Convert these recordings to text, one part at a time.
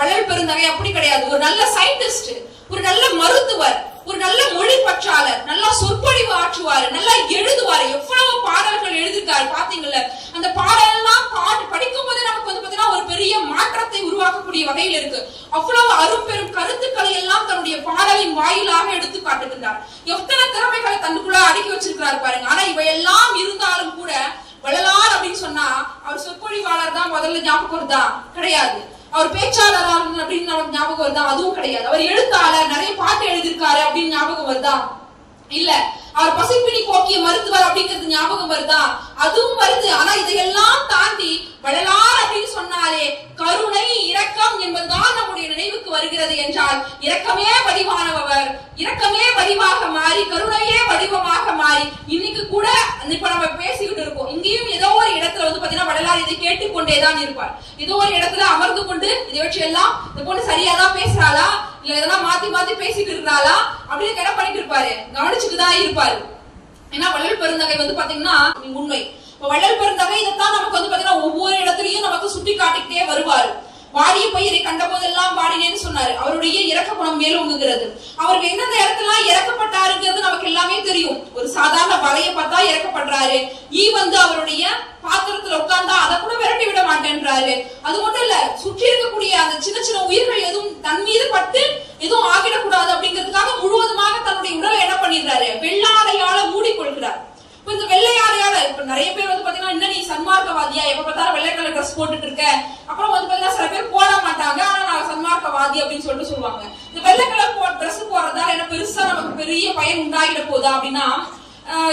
வள்ளல் பெருந்தகை அப்படி கிடையாது. ஒரு நல்ல சயின்டிஸ்ட் ஒரு நல்ல மருத்துவர் ஒரு நல்ல மொழி பற்றாளர் நல்லா சொற்பொழிவு ஆற்றுவாரு நல்லா எழுதுவாரு. எவ்வளவு பாடல்கள் எழுதிருக்காரு பாத்தீங்கல்ல அந்த பாடலாம் பாட்டு படிக்கும் போது நமக்கு வந்து பாத்தீங்கன்னா ஒரு பெரிய மாற்றத்தை உருவாக்கக்கூடிய வகையில் இருக்கு. அவ்வளவு அரும்பெரும் கருத்துக்களை எல்லாம் தன்னுடைய பாடலின் வாயிலாக எடுத்து காட்டுகின்றார். எத்தனை திறமைகளை தன்னுக்குள்ள அடுக்கி வச்சிருக்கிறாரு பாருங்க. ஆனா இவையெல்லாம் இருந்தாலும் கூட வள்ளலார் அப்படின்னு சொன்னா அவர் சொற்பொழிவாளர் தான் முதல்ல ஞாபகம் வருதா? கிடையாது. அவர் பேச்சாளர் அப்படின்னு நமக்கு ஞாபகம் வருதா? அதுவும் கிடையாது. அவர் எழுத்தாளர் நிறைய பாட்டு எழுதியிருக்காரு அப்படின்னு ஞாபகம் வருதா? இல்ல. அவர் பசிப்பிணி போக்கிய மருத்துவர் அப்படிங்கிறது ஞாபகம் வருதா? அதுவும் வருது. ஆனா இதையெல்லாம் தாண்டி வள்ளலார் அப்படின்னு சொன்னாலே கருணை இரக்கம் என்பதுதான் நம்ம நினைவுக்கு வருகிறது என்றால் இரக்கமே வடிவானவர். இரக்கமே வடிவாக மாறி கருணையே வடிவமாக மாறி இன்னைக்கு கூட இப்ப நம்ம பேசிக்கிட்டு இருக்கோம். இங்கேயும் ஏதோ ஒரு இடத்துல வந்து பாத்தீங்கன்னா வடலார் இதை கேட்டுக்கொண்டேதான் இருப்பார். ஏதோ ஒரு இடத்துல அமர்ந்து கொண்டு இதை வச்சு எல்லாம் இந்த பொண்ணு சரியாதான் பேசுறாளா? இல்ல இதெல்லாம் மாத்தி மாத்தி பேசிட்டு இருக்கிறாளா அப்படின்னு கிட பண்ணிட்டு இருப்பாரு. கவனிச்சுட்டு தான் இருப்பாரு. ஏன்னா வள்ளல் பெருந்தகை வந்து பாத்தீங்கன்னா உண்மை. வள்ளல் பெருந்தகை இதைத்தான் நமக்கு வந்து பாத்தீங்கன்னா ஒவ்வொரு இடத்துலயும் நமக்கு சுட்டி காட்டிக்கிட்டே வருவாரு. வாடிய பயிரை கண்ட போதெல்லாம் வாடினேன்னு சொன்னாரு. அவருடைய இறக்க குணம் மேலோங்குகிறது அவருக்கு எந்தெந்த இடத்துல இறக்கப்பட்டாருங்கிறது நமக்கு எல்லாமே தெரியும். ஒரு சாதாரண வலைய பார்த்தா இறக்கப்படுறாரு. ஈ வந்து அவருடைய பாத்திரத்துல உட்கார்ந்தா அதை கூட விரட்டி விட மாட்டேன்றாரு. அது மட்டும் இல்ல சுற்றி இருக்கக்கூடிய அந்த சின்ன சின்ன உயிர்கள் எதுவும் தன் மீது பட்டு எதுவும் ஆகிடக்கூடாது அப்படிங்கிறதுக்காக முழுவதுமாக தன்னுடைய உடலை என்ன பண்ணிடுறாரு? வெள்ளாடையால மூடிக்கொள்கிறார். இப்ப இந்த வெள்ளையாடையால இப்ப நிறைய பேர் வந்து பாத்தீங்கன்னா என்ன நீ சன்மார்க்கவாதியா? எப்ப பார்த்தாலும் வெள்ளை கலர் ட்ரெஸ் போட்டுட்டு இருக்க. அப்புறம் வந்து பாத்தீங்கன்னா சில பேர் போட மாட்டாங்க ஆனா நான் சன்மார்க்கவாதி அப்படின்னு சொல்லிட்டு சொல்லுவாங்க. இந்த வெள்ளை கலர் போ ட்ரெஸ் போடுறதால என்ன பெருசா நமக்கு பெரிய பயன் உண்டாகிட போதா அப்படின்னா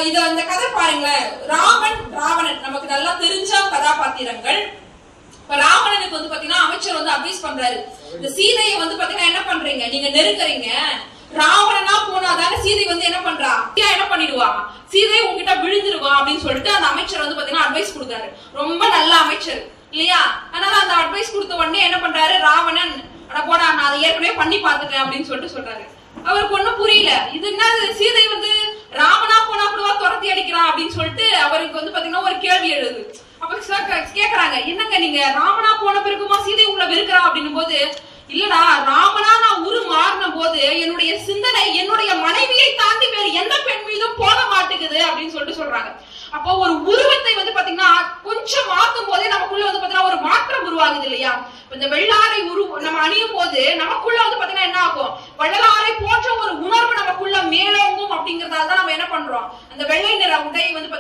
இத அந்த கதை பாருங்களேன். ராமன் ராவணன். நமக்கு நல்லா தெரிஞ்ச கதாபாத்திரங்கள். இப்ப ராவணனுக்கு வந்து பாத்தீங்கன்னா அமைச்சர் வந்து அட்வைஸ் பண்றாரு. இந்த சீதையை வந்து பாத்தீங்கன்னா என்ன பண்றீங்க? நீங்க நெருங்குறீங்க. ராவணனா போனாதானே சீதை வந்து என்ன பண்றா? என்ன பண்ணிடுவா? சீதை உங்ககிட்ட விழுந்துருவா அப்படின்னு சொல்லிட்டு அந்த அமைச்சர் வந்து பாத்தீங்கன்னா அட்வைஸ் கொடுத்தாரு. ரொம்ப நல்ல அமைச்சர். இல்லையா? அதனால அந்த அட்வைஸ் கொடுத்த உடனே என்ன பண்றாரு? ராவணன் ஆனா போடா நான் அதை ஏற்கனவே பண்ணி பார்த்துட்டேன் அப்படின்னு சொல்லிட்டு சொல்றாரு. அவருக்கு ஒண்ணும் புரியல. இது என்ன சீதை வந்து ராமனா போனா கூடவா துரத்தி அடிக்கிறான் அப்படின்னு சொல்லிட்டு அவருக்கு வந்து பாத்தீங்கன்னா ஒரு கேள்வி எழுது. அப்ப கேக்குறாங்க என்னங்க நீங்க? ராமனா போன பிறகுமா சீதை உங்களை வெறுக்கிறா? அப்படின்னும் போது இல்லடா ராமனா நான் உரு மாறின போது என்னுடைய சிந்தனை என்னுடைய மனைவியை தாண்டி வேறு எந்த பெண் மீதும் போக மாட்டேங்குது அப்படின்னு சொல்லிட்டு சொல்றாங்க. அப்போ ஒரு உருவத்தை வந்து பாத்தீங்கன்னா கொஞ்சம் மாத்தும் போதே நமக்குள்ள வந்து பாத்தீங்கன்னா ஒரு மாற்றம் உருவாகுது இல்லையா இப்ப இந்த வெள்ளாரை உரு நம்ம அணியும் போது நமக்குள்ள வந்து பாத்தீங்கன்னா என்ன ஆகும் வள்ளலாரை போன்ற ஒரு உணர்வு நமக்குள்ள மேலோங்கும் அப்படிங்கறதால தான் நம்ம என்ன பண்றோம் அந்த வெள்ளை நிற உடையை வந்து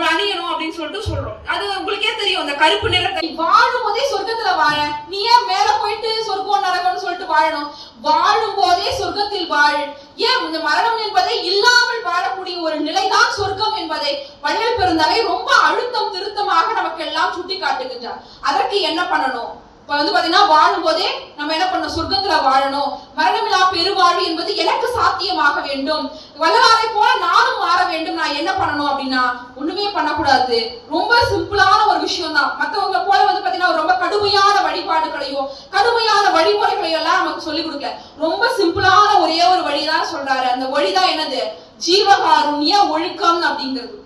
ஒரு அணியணும் அப்படின்னு சொல்லிட்டு சொல்றோம். அது உங்களுக்கே தெரியும் அந்த கருப்பு நிறத்தை வாழும் போதே சொர்க்கத்துல வாழ. நீ ஏன் மேல போயிட்டு சொர்க்கம் நடக்கணும்னு சொல்லிட்டு வாழணும்? வாழும் போதே சொர்க்கத்தில் வாழ். ஏன் இந்த மரணம் என்பதை இல்லாமல் வாழக்கூடிய ஒரு நிலைதான் சொர்க்கம் என்பதை வள்ளல் பெருந்தகை ரொம்ப அழுத்தம் திருத்தமாக நமக்கு எல்லாம் சுட்டி காட்டுகின்றார் அதற்கு என்ன பண்ணணும்? இப்ப வந்து பாத்தீங்கன்னா வாழும் போதே நம்ம என்ன பண்ணணும்? சொர்க்கத்துல வாழணும். மரணமில்லா பெருவாழ்வு என்பது எனக்கு சாத்தியமாக வேண்டும். வல்லவாரை போல நானும் மாற வேண்டும். நான் என்ன பண்ணணும் அப்படின்னா ஒண்ணுமே பண்ணக்கூடாது. ரொம்ப சிம்பிளான ஒரு விஷயம் தான் மத்தவங்க போல வந்து பாத்தீங்கன்னா ரொம்ப கடுமையான வழிபாடுகளையோ கடுமையான வழிமுறைகளையோ எல்லாம் நமக்கு சொல்லி கொடுக்கல. ரொம்ப சிம்பிளான ஒரே ஒரு வழிதான் சொல்றாரு. அந்த வழிதான் என்னது? ஜீவகாருண்ய ஒழுக்கம் அப்படிங்கிறது.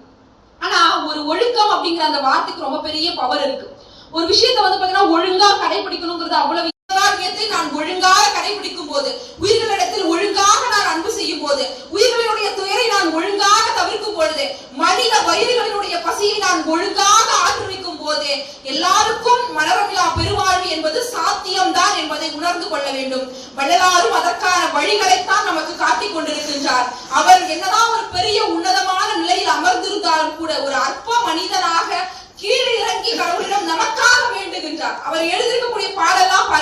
ஆனா ஒரு ஒழுக்கம் அப்படிங்கிற அந்த வார்த்தைக்கு ரொம்ப பெரிய பவர் இருக்கு. ஒரு விஷயத்தை வந்து பாத்தீங்கன்னா ஒழுங்கா கடைபிடிக்கணுங்கிறது அவ்வளவு ஈராக்கியத்தை நான் ஒழுங்காக கடைபிடிக்கும் போது உயிர்களிடத்தில் ஒழுங்காக நான் அன்பு செய்யும் போது உயிர்களினுடைய துயரை நான் ஒழுங்காக தவிர்க்கும் பொழுது மனித வயிறுகளினுடைய பசியை நான் ஒழுங்காக ஆற்றுவிக்கும் போது எல்லாருக்கும் மலரமில்லா பெருவாழ்வு என்பது சாத்தியம்தான் என்பதை உணர்ந்து கொள்ள வேண்டும். வள்ளலாரும் அதற்கான வழிகளை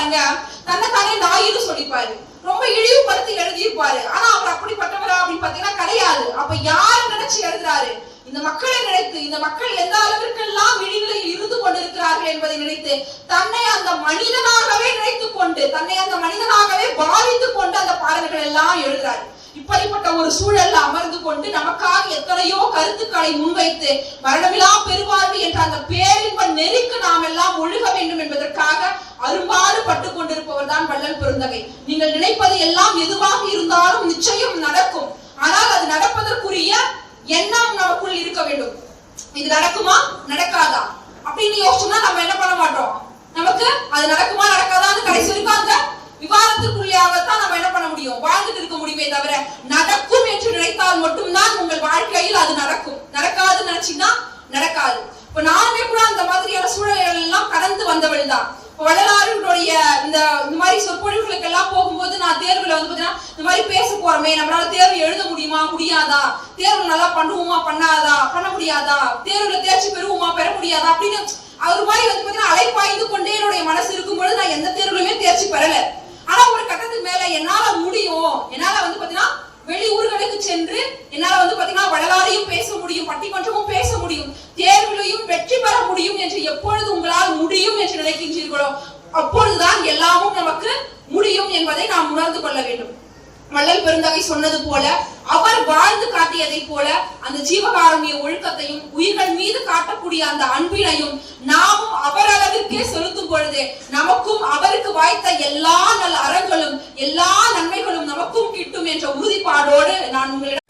பாருங்க. தன்னைத்தானே நாயின்னு சொல்லிப்பாரு. ரொம்ப இழிவுபடுத்தி எழுதியிருப்பாரு ஆனா அவர் அப்படிப்பட்டவரா அப்படின்னு பாத்தீங்கன்னா கிடையாது. அப்ப யாரு நினைச்சு எழுதுறாரு? இந்த மக்களை நினைத்து இந்த மக்கள் எந்த அளவிற்கெல்லாம் இழிநிலையில் இருந்து கொண்டிருக்கிறார்கள் என்பதை நினைத்து தன்னை அந்த மனிதனாகவே நினைத்துக் கொண்டு தன்னை அந்த மனிதனாகவே பாவித்துக் கொண்டு அந்த பாடல்கள் எல்லாம் எழுதுறாரு. இப்படிப்பட்ட ஒரு சூழல்ல அமர்ந்து கொண்டு நமக்காக எத்தனையோ கருத்துக்களை முன்வைத்து மரணமிலா பெருவாழ்வு என்ற அந்த பேரின்ப நெறிக்கு நாம் எல்லாம் ஒழுக வேண்டும் என்பதற்காக அரும்பாடு பட்டு கொண்டிருப்பவர் தான் வள்ளல் பெருந்தகை. நீங்கள் நினைப்பது எல்லாம் எதுவாக இருந்தாலும் நிச்சயம் நடக்கும். ஆனால் அது நடப்பதற்குரிய எண்ணம் நமக்குள் இருக்க வேண்டும். இது நடக்குமா? நடக்காதா? அப்படின்னு யோசிச்சோம்னா நம்ம என்ன பண்ண மாட்டோம்? நமக்கு அது நடக்குமா நடக்காதான்னு கடைசி வரைக்கும் அந்த விவாதத்துக்குள்ளையாகத்தான் நம்ம என்ன பண்ண முடியும்? வாழ்ந்துட்டு இருக்க முடியுமே தவிர நடக்கும் என்று நினைத்தால் மட்டும்தான் உங்கள் வாழ்க்கையில் அது நடக்கும். நடக்காதுன்னு நினைச்சீங்கன்னா நடக்காது. இப்ப நானுமே கூட அந்த மாதிரியான சூழல்கள் எல்லாம் கடந்து வந்தவள் தான் வள்ளலாருடைய இந்த இந்த மாதிரி சொற்பொழிவுகளுக்கு எல்லாம் போகும்போது நான் தேர்வுல வந்து பாத்தீங்கன்னா இந்த மாதிரி பேச போறோமே நம்மளால தேர்வு எழுத முடியுமா முடியாதா? தேர்வு நல்லா பண்ணுவோமா பண்ணாதா? பண்ண முடியாதா? தேர்வுல தேர்ச்சி பெறுவோமா பெற முடியாதா? அப்படின்னு அவர் மாதிரி வந்து பாத்தீங்கன்னா அலைப்பாய்ந்து கொண்டே என்னுடைய மனசு இருக்கும்போது நான் எந்த தேர்வுலையுமே தேர்ச்சி பெறல. ஆனா ஒரு கட்டத்துக்கு மேல என்னால முடியும் என்னால வந்து பாத்தீங்கன்னா வெளி ஊர்களுக்கு சென்று என்னால வந்து பாத்தீங்கன்னா வள்ளலாரையும் பேச முடியும் பட்டிமன்றமும் பேச முடியும். தேர்விலையும் வெற்றி பெற முடியும் என்று எப்பொழுது உங்களால் முடியும் என்று நினைக்கின்றீர்களோ அப்பொழுதுதான் எல்லாமும் நமக்கு முடியும் என்பதை நாம் உணர்ந்து கொள்ள வேண்டும். வள்ளல் பெருந்தகை சொன்னது போல அவர் வாழ்ந்து காட்டியதை போல அந்த ஜீவகாருண்ய ஒழுக்கத்தையும் உயிர்கள் மீது காட்டக்கூடிய அந்த அன்பினையும் நாமும் அவர் அளவிற்கே செலுத்தும் பொழுது நமக்கும் அவருக்கு வாய்த்த எல்லா நல்ல அறங்களும் எல்லா நன்மைகளும் நமக்கும் கிட்டும் என்ற உறுதிப்பாடோடு நான் உங்களிடம்